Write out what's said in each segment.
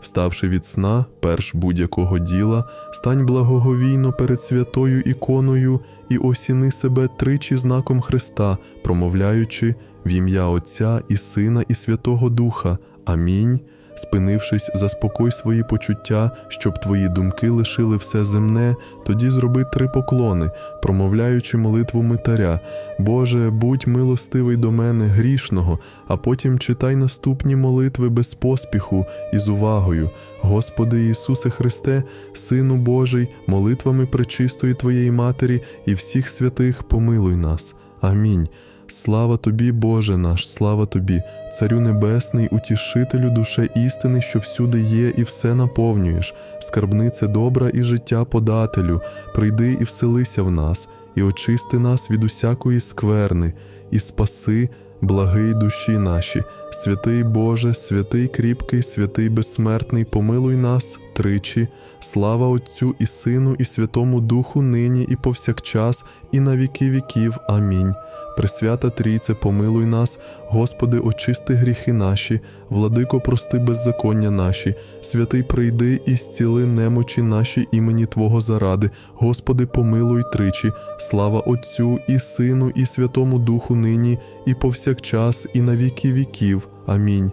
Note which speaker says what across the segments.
Speaker 1: Вставши від сна, перш будь-якого діла, стань благоговійно перед святою іконою і осіни себе тричі знаком Христа, промовляючи в ім'я Отця і Сина і Святого Духа. Амінь. Спинившись, заспокой свої почуття, щоб твої думки лишили все земне, тоді зроби три поклони, промовляючи молитву митаря. Боже, будь милостивий до мене грішного, а потім читай наступні молитви без поспіху і з увагою. Господи Ісусе Христе, Сину Божий, молитвами пречистої Твоєї Матері і всіх святих помилуй нас. Амінь. Слава тобі, Боже наш, слава тобі, Царю Небесний, утішителю душе істини, що всюди є і все наповнюєш, скарбнице добра і життя подателю, прийди і вселися в нас, і очисти нас від усякої скверни, і спаси, благий душі наші, святий Боже, святий кріпкий, святий безсмертний, помилуй нас тричі, слава Отцю і Сину, і Святому Духу, нині і повсякчас, і на віки віків. Амінь. Пресвята Трійце, помилуй нас, Господи, очисти гріхи наші, владико, прости беззаконня наші, святий прийди і зціли немочі наші імені Твого заради, Господи, помилуй тричі, слава Отцю і Сину, і Святому Духу нині, і повсякчас, і на віки віків. Амінь.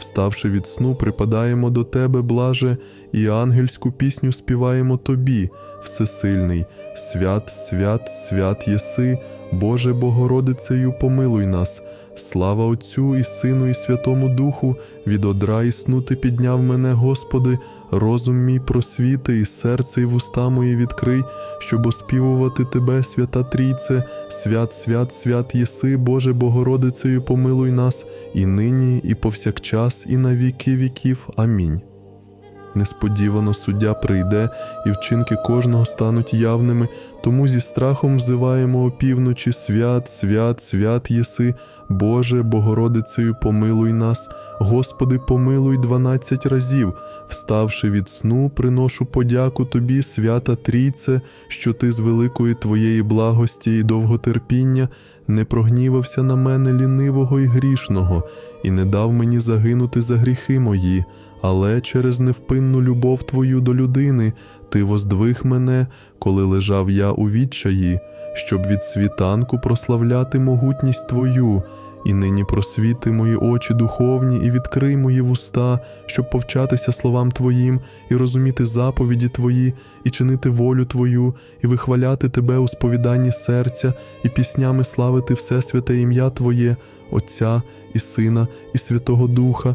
Speaker 1: Вставши від сну, припадаємо до Тебе, блаже, і ангельську пісню співаємо Тобі, Всесильний, свят, свят, свят єси, Боже Богородицею, помилуй нас. Слава Отцю і Сину, і Святому Духу, від одра і ти підняв мене, Господи, розум мій просвіти, і серце, і вуста мої відкрий, щоб оспівувати Тебе, свята Трійце, свят, свят, свят єси, Боже Богородицею, помилуй нас, і нині, і повсякчас, і на віки віків. Амінь. Несподівано суддя прийде, і вчинки кожного стануть явними, тому зі страхом взиваємо опівночі свят, свят, свят єси, Боже, Богородицею помилуй нас, Господи, помилуй дванадцять разів, вставши від сну, приношу подяку Тобі, свята Трійце, що Ти з великої Твоєї благості і довготерпіння не прогнівався на мене лінивого і грішного, і не дав мені загинути за гріхи мої але через невпинну любов Твою до людини Ти воздвиг мене, коли лежав я у відчаї, щоб від світанку прославляти могутність Твою, і нині просвіти мої очі духовні, і відкрий мої вуста, щоб повчатися словам Твоїм, і розуміти заповіді Твої, і чинити волю Твою, і вихваляти Тебе у сповіданні серця, і піснями славити все святе ім'я Твоє, Отця і Сина, і Святого Духа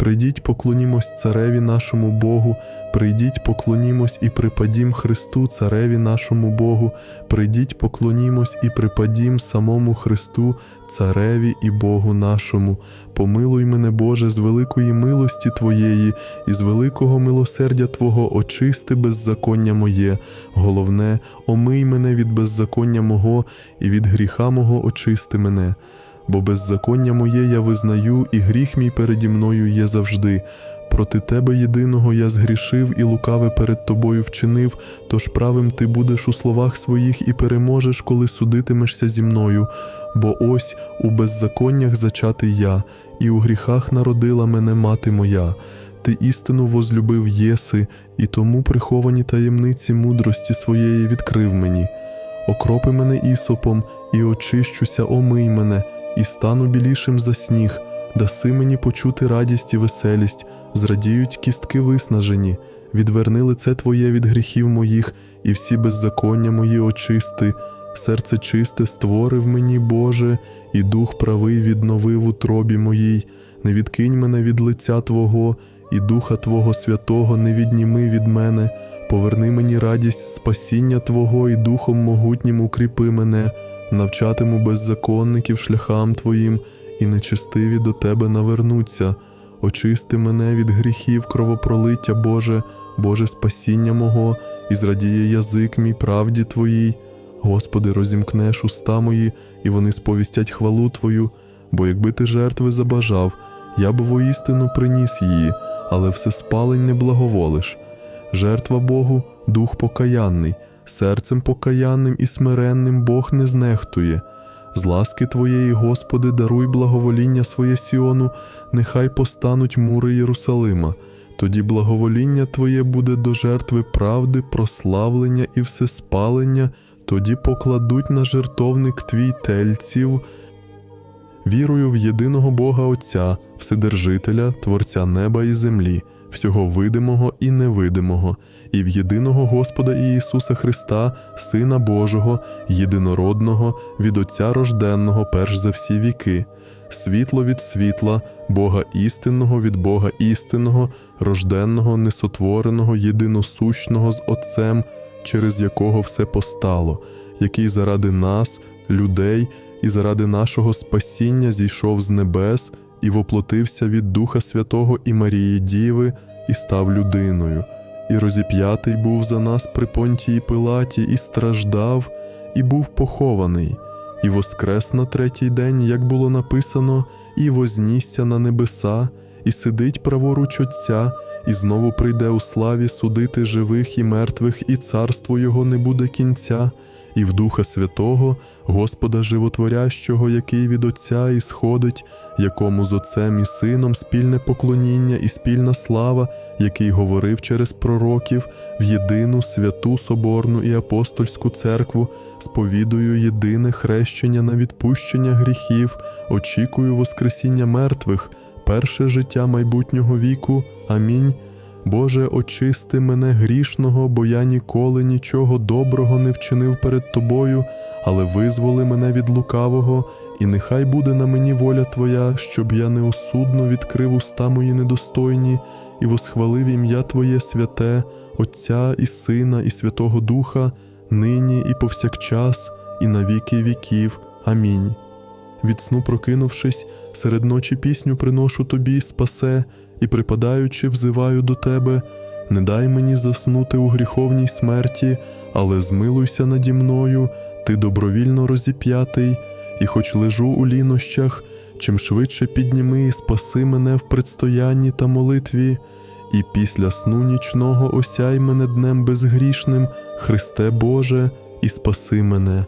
Speaker 1: Прийдіть, поклонімось цареві нашому Богу, прийдіть, поклонімось і припадім Христу, цареві нашому Богу, прийдіть, поклонімось і припадім самому Христу, цареві і Богу нашому. Помилуй мене, Боже, з великої милості Твоєї, і з великого милосердя Твого очисти беззаконня моє. Головне, омий мене від беззаконня мого, і від гріха мого очисти мене бо беззаконня моє я визнаю, і гріх мій переді мною є завжди. Проти тебе єдиного я згрішив і лукаве перед тобою вчинив, тож правим ти будеш у словах своїх і переможеш, коли судитимешся зі мною. Бо ось у беззаконнях зачатий я, і у гріхах народила мене мати моя. Ти істину возлюбив єси, і тому приховані таємниці мудрості своєї відкрив мені. Окропи мене ісопом, і очищуся, омий мене і стану білішим за сніг, даси мені почути радість і веселість, зрадіють кістки виснажені, відверни лице Твоє від гріхів моїх, і всі беззаконня мої очисти, серце чисте створив мені, Боже, і дух правий відновив у тробі моїй. Не відкинь мене від лиця Твого, і Духа Твого Святого не відніми від мене. Поверни мені радість спасіння Твого, і Духом могутнім укріпи мене, навчатиму беззаконників шляхам Твоїм, і нечестиві до Тебе навернуться. Очисти мене від гріхів кровопролиття, Боже, Боже спасіння мого, і зрадіє язик мій правді Твоїй. Господи, розімкнеш уста мої, і вони сповістять хвалу Твою, бо якби ти жертви забажав, я б воістину приніс її, але все спалень не благоволиш. Жертва Богу дух покаянний, серцем покаянним і смиренним Бог не знехтує. З ласки Твоєї, Господи, даруй благовоління своє Сіону, нехай постануть мури Єрусалима. Тоді благовоління Твоє буде до жертви правди, прославлення і всеспалення, тоді покладуть на жертовник Твій тельців. Вірую в єдиного Бога Отця, Вседержителя, Творця неба і землі, всього видимого і невидимого, і в єдиного Господа Ісуса Христа, Сина Божого, єдинородного, від Отця рожденного перш за всі віки, світло від світла, Бога істинного від Бога істинного, рожденного, несотвореного, єдиносущного з Отцем, через якого все постало, який заради нас, людей, і заради нашого спасіння зійшов з небес і воплотився від Духа Святого і Марії Діви, і став людиною, і розіп'ятий був за нас при понтії Пилаті, і страждав, і був похований, і воскрес на третій день, як було написано, і вознісся на небеса, і сидить праворуч Отця, і знову прийде у славі судити живих і мертвих, і царство Його не буде кінця, і в Духа Святого, Господа Животворящого, який від Отця і сходить, якому з Отцем і Сином спільне поклоніння і спільна слава, який говорив через пророків в єдину святу Соборну і апостольську церкву, сповідую єдине хрещення на відпущення гріхів, очікую Воскресіння мертвих, перше життя майбутнього віку. Амінь. Боже, очисти мене грішного, бо я ніколи нічого доброго не вчинив перед Тобою, але визволи мене від лукавого, і нехай буде на мені воля Твоя, щоб я неосудно відкрив уста мої недостойні і восхвалив ім'я Твоє святе, Отця і Сина, і Святого Духа, нині і повсякчас, і на віки віків. Амінь. Від сну прокинувшись, серед ночі пісню приношу тобі, спасе, і припадаючи, взиваю до тебе, не дай мені заснути у гріховній смерті, але змилуйся наді мною, ти добровільно розіп'ятий, і хоч лежу у лінощах, чим швидше підніми і спаси мене в предстоянні та молитві, і після сну нічного осяй мене днем безгрішним, Христе Боже, і спаси мене.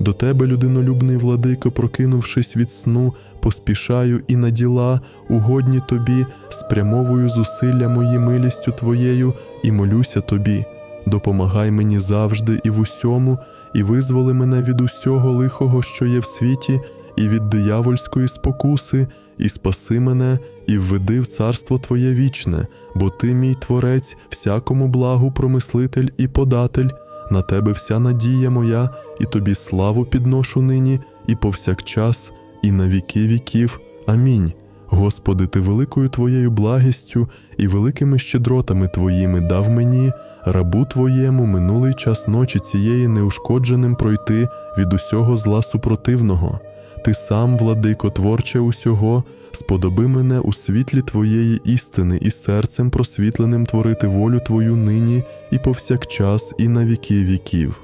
Speaker 1: До тебе, людинолюбний владико, прокинувшись від сну, поспішаю і на діла, угодні тобі, спрямовую зусилля мої милістю твоєю і молюся тобі. Допомагай мені завжди і в усьому, і визволи мене від усього лихого, що є в світі, і від диявольської спокуси, і спаси мене, і введи в царство Твоє вічне, бо Ти, мій Творець, всякому благу промислитель і податель. На тебе вся надія моя, і тобі славу підношу нині, і повсякчас, і на віки віків. Амінь. Господи, Ти великою Твоєю благістю і великими щедротами Твоїми дав мені, рабу Твоєму, минулий час ночі цієї неушкодженим пройти від усього зла супротивного. Ти сам, владико, творче усього, сподоби мене у світлі Твоєї істини і серцем просвітленим творити волю Твою нині і повсякчас, і на віки віків.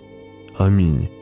Speaker 1: Амінь.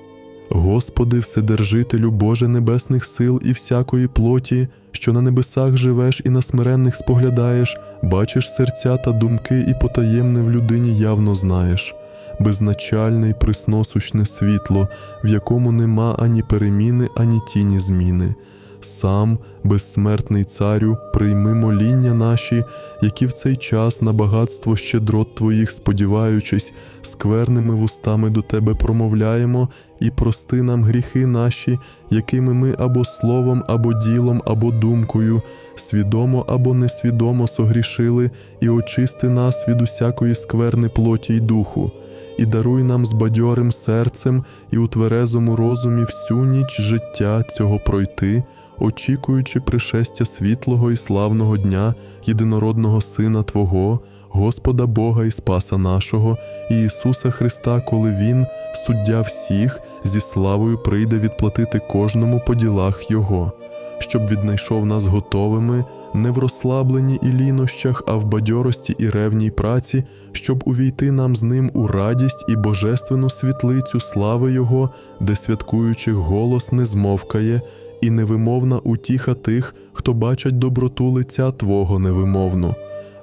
Speaker 1: Господи, Вседержителю Боже небесних сил і всякої плоті, що на небесах живеш і на смиренних споглядаєш, бачиш серця та думки, і потаємне в людині явно знаєш. Безначальне й присносущне світло, в якому нема ані переміни, ані тіні зміни. Сам, безсмертний царю, прийми моління наші, які в цей час на багатство щедрот Твоїх сподіваючись, скверними вустами до Тебе промовляємо, і прости нам гріхи наші, якими ми або словом, або ділом, або думкою, свідомо або несвідомо согрішили, і очисти нас від усякої скверни плоті й духу. і даруй нам з бадьорим серцем і у тверезому розумі всю ніч життя цього пройти, очікуючи пришестя світлого і славного дня єдинородного Сина Твого, Господа Бога і Спаса нашого, і Ісуса Христа, коли Він, суддя всіх, зі славою прийде відплатити кожному по ділах Його, щоб віднайшов нас готовими, не в розслабленні і лінощах, а в бадьорості і ревній праці, щоб увійти нам з ним у радість і божественну світлицю слави Його, де святкуючих голос не змовкає, і невимовна утіха тих, хто бачать доброту лиця Твого невимовну.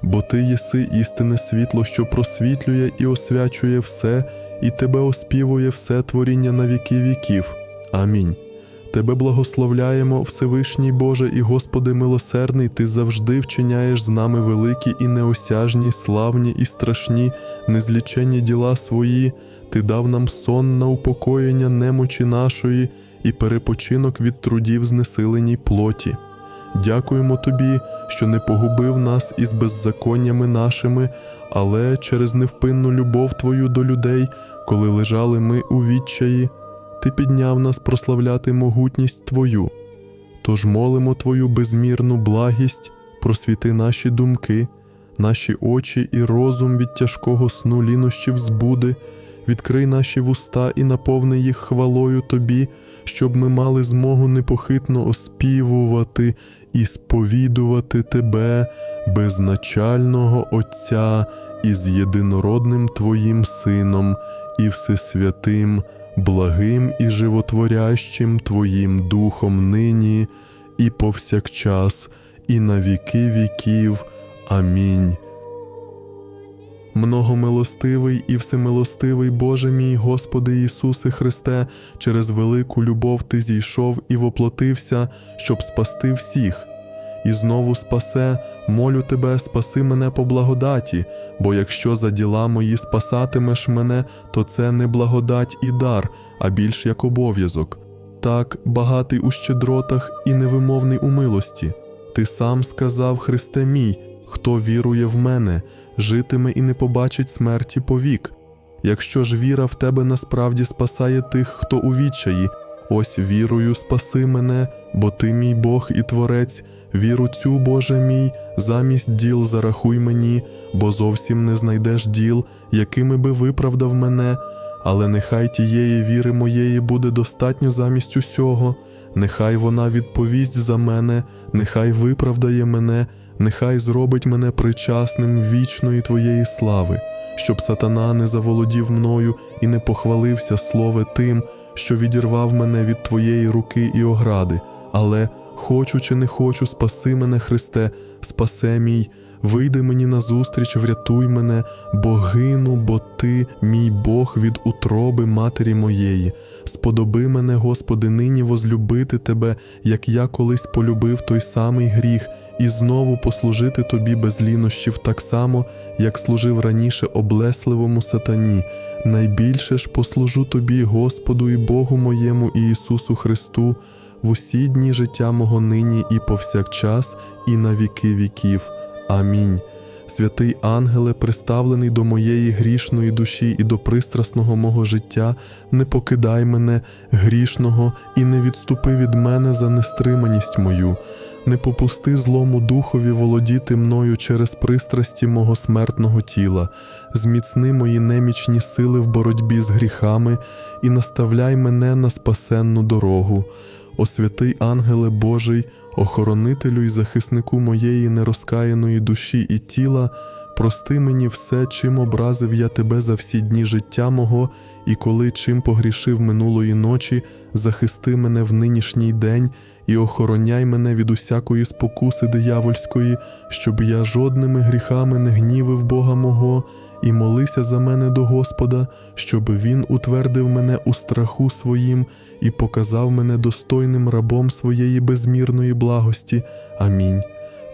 Speaker 1: Бо Ти єси істинне світло, що просвітлює і освячує все, і Тебе оспівує все творіння на віки віків. Амінь. Тебе благословляємо, Всевишній Боже і Господи милосердний, Ти завжди вчиняєш з нами великі і неосяжні, славні і страшні, незліченні діла свої. Ти дав нам сон на упокоєння немочі нашої і перепочинок від трудів знесиленій плоті. Дякуємо Тобі, що не погубив нас із беззаконнями нашими, але через невпинну любов Твою до людей, коли лежали ми у відчаї, Ти підняв нас прославляти могутність Твою. Тож молимо Твою безмірну благість, просвіти наші думки, наші очі і розум від тяжкого сну лінощів збуди, відкрий наші вуста і наповни їх хвалою Тобі, щоб ми мали змогу непохитно оспівувати і сповідувати Тебе, безначального Отця, із єдинородним Твоїм Сином і Всесвятим, благим і животворящим Твоїм Духом нині і повсякчас, і на віки віків. Амінь. Многомилостивий і всемилостивий Боже мій Господи Ісусе Христе, через велику любов Ти зійшов і воплотився, щоб спасти всіх. І знову спасе, молю Тебе, спаси мене по благодаті, бо якщо за діла мої спасатимеш мене, то це не благодать і дар, а більш як обов'язок. Так, багатий у щедротах і невимовний у милості. Ти сам сказав, Христе мій, хто вірує в мене, житиме і не побачить смерті повік. Якщо ж віра в тебе насправді спасає тих, хто у відчаї, ось вірою спаси мене, бо ти мій Бог і Творець, віру цю, Боже мій, замість діл зарахуй мені, бо зовсім не знайдеш діл, якими би виправдав мене, але нехай тієї віри моєї буде достатньо замість усього, нехай вона відповість за мене, нехай виправдає мене, нехай зробить мене причасним вічної Твоєї слави, щоб сатана не заволодів мною і не похвалився слове тим, що відірвав мене від Твоєї руки і огради, але хочу чи не хочу, спаси мене, Христе, спасе мій, вийди мені назустріч, врятуй мене, бо гину, бо Ти, мій Бог, від утроби матері моєї. Сподоби мене, Господи, нині возлюбити Тебе, як я колись полюбив той самий гріх, і знову послужити Тобі без лінощів так само, як служив раніше облесливому сатані. Найбільше ж послужу Тобі, Господу і Богу моєму і Ісусу Христу, в усі дні життя мого нині і повсякчас, і на віки віків. Амінь. Святий ангеле, приставлений до моєї грішної душі і до пристрасного мого життя, не покидай мене грішного і не відступи від мене за нестриманість мою, не попусти злому духові володіти мною через пристрасті мого смертного тіла, зміцни мої немічні сили в боротьбі з гріхами і наставляй мене на спасенну дорогу. О святий ангеле Божий, охоронителю і захиснику моєї нерозкаяної душі і тіла, прости мені все, чим образив я тебе за всі дні життя мого, і коли чим погрішив минулої ночі, захисти мене в нинішній день і охороняй мене від усякої спокуси диявольської, щоб я жодними гріхами не гнівив Бога мого, і молися за мене до Господа, щоб Він утвердив мене у страху своїм і показав мене достойним рабом своєї безмірної благості. Амінь.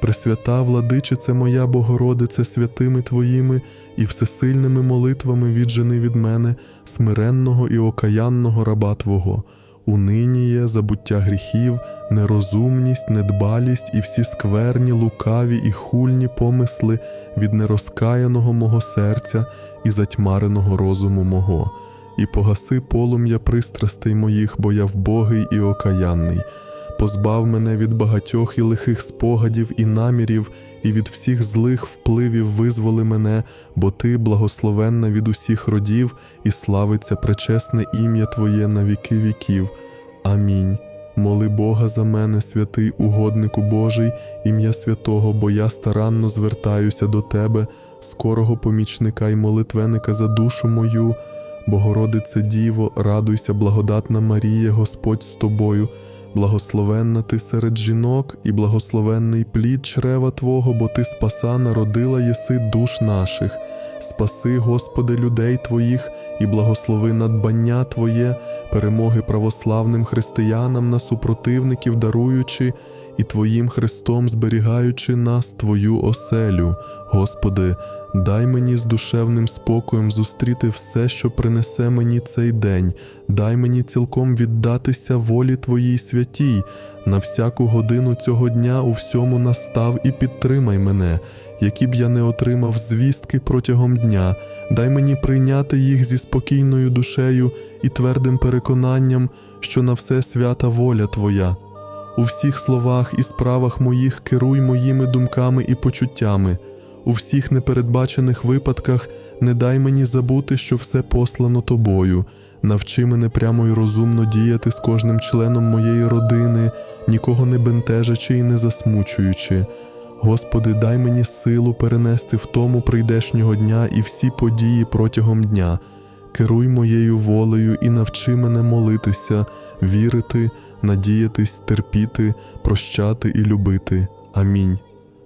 Speaker 1: Пресвята владичице моя Богородице святими Твоїми і всесильними молитвами віджени від мене, смиренного і окаянного раба Твого. Униніє, забуття гріхів, нерозумність, недбалість і всі скверні, лукаві і хульні помисли від нерозкаяного мого серця і затьмареного розуму мого, і погаси полум'я пристрастей моїх, бо я вбогий і окаянний. Позбав мене від багатьох і лихих спогадів і намірів, і від всіх злих впливів визволи мене, бо ти благословенна від усіх родів, і славиться пречесне ім'я Твоє на віки віків. Амінь. Моли Бога за мене, святий угоднику Божий, ім'я святого, бо я старанно звертаюся до Тебе, скорого помічника й молитвеника за душу мою. Богородице Діво, радуйся, благодатна Марія, Господь з тобою. Благословенна ти серед жінок, і благословенний плід чрева Твого, бо Ти спаса народила єси душ наших. Спаси, Господи, людей Твоїх, і благослови надбання Твоє, перемоги православним християнам на супротивників даруючи, і Твоїм Христом зберігаючи нас Твою оселю. Господи, дай мені з душевним спокоєм зустріти все, що принесе мені цей день, дай мені цілком віддатися волі Твоїй святій, на всяку годину цього дня у всьому настав і підтримай мене, які б я не отримав звістки протягом дня, дай мені прийняти їх зі спокійною душею і твердим переконанням, що на все свята воля Твоя. У всіх словах і справах моїх керуй моїми думками і почуттями. У всіх непередбачених випадках не дай мені забути, що все послано тобою. Навчи мене прямо й розумно діяти з кожним членом моєї родини, нікого не бентежачи і не засмучуючи. Господи, дай мені силу перенести в тому прийдешнього дня і всі події протягом дня. Керуй моєю волею і навчи мене молитися, вірити, надіятись, терпіти, прощати і любити. Амінь.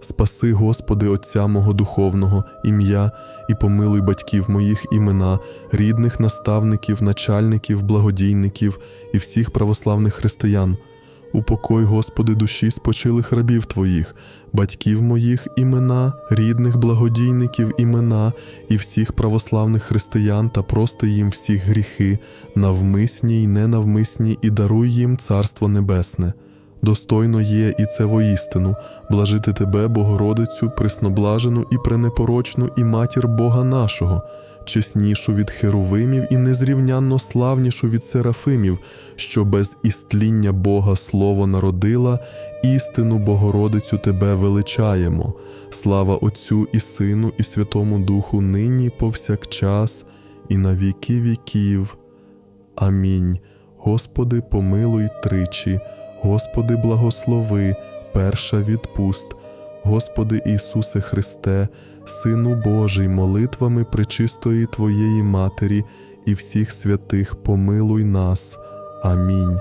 Speaker 1: Спаси, Господи, Отця мого духовного, ім'я і помилуй батьків моїх імена, рідних наставників, начальників, благодійників і всіх православних християн. Упокой, Господи, душі спочилих рабів Твоїх, батьків моїх імена, рідних благодійників імена і всіх православних християн та прости їм всіх гріхи, навмисні й ненавмисні, і даруй їм Царство Небесне. Достойно є і це воістину, блажити Тебе, Богородицю, пресноблажену і пренепорочну, і матір Бога нашого, чеснішу від херовимів і незрівнянно славнішу від серафимів, що без істління Бога Слово народила, істину Богородицю Тебе величаємо. Слава Отцю і Сину, і Святому Духу, нині повсякчас, і на віки віків. Амінь. Господи, помилуй тричі. Господи, благослови, перша відпуст. Господи Ісусе Христе, Сину Божий, молитвами пречистої Твоєї Матері і всіх святих помилуй нас. Амінь.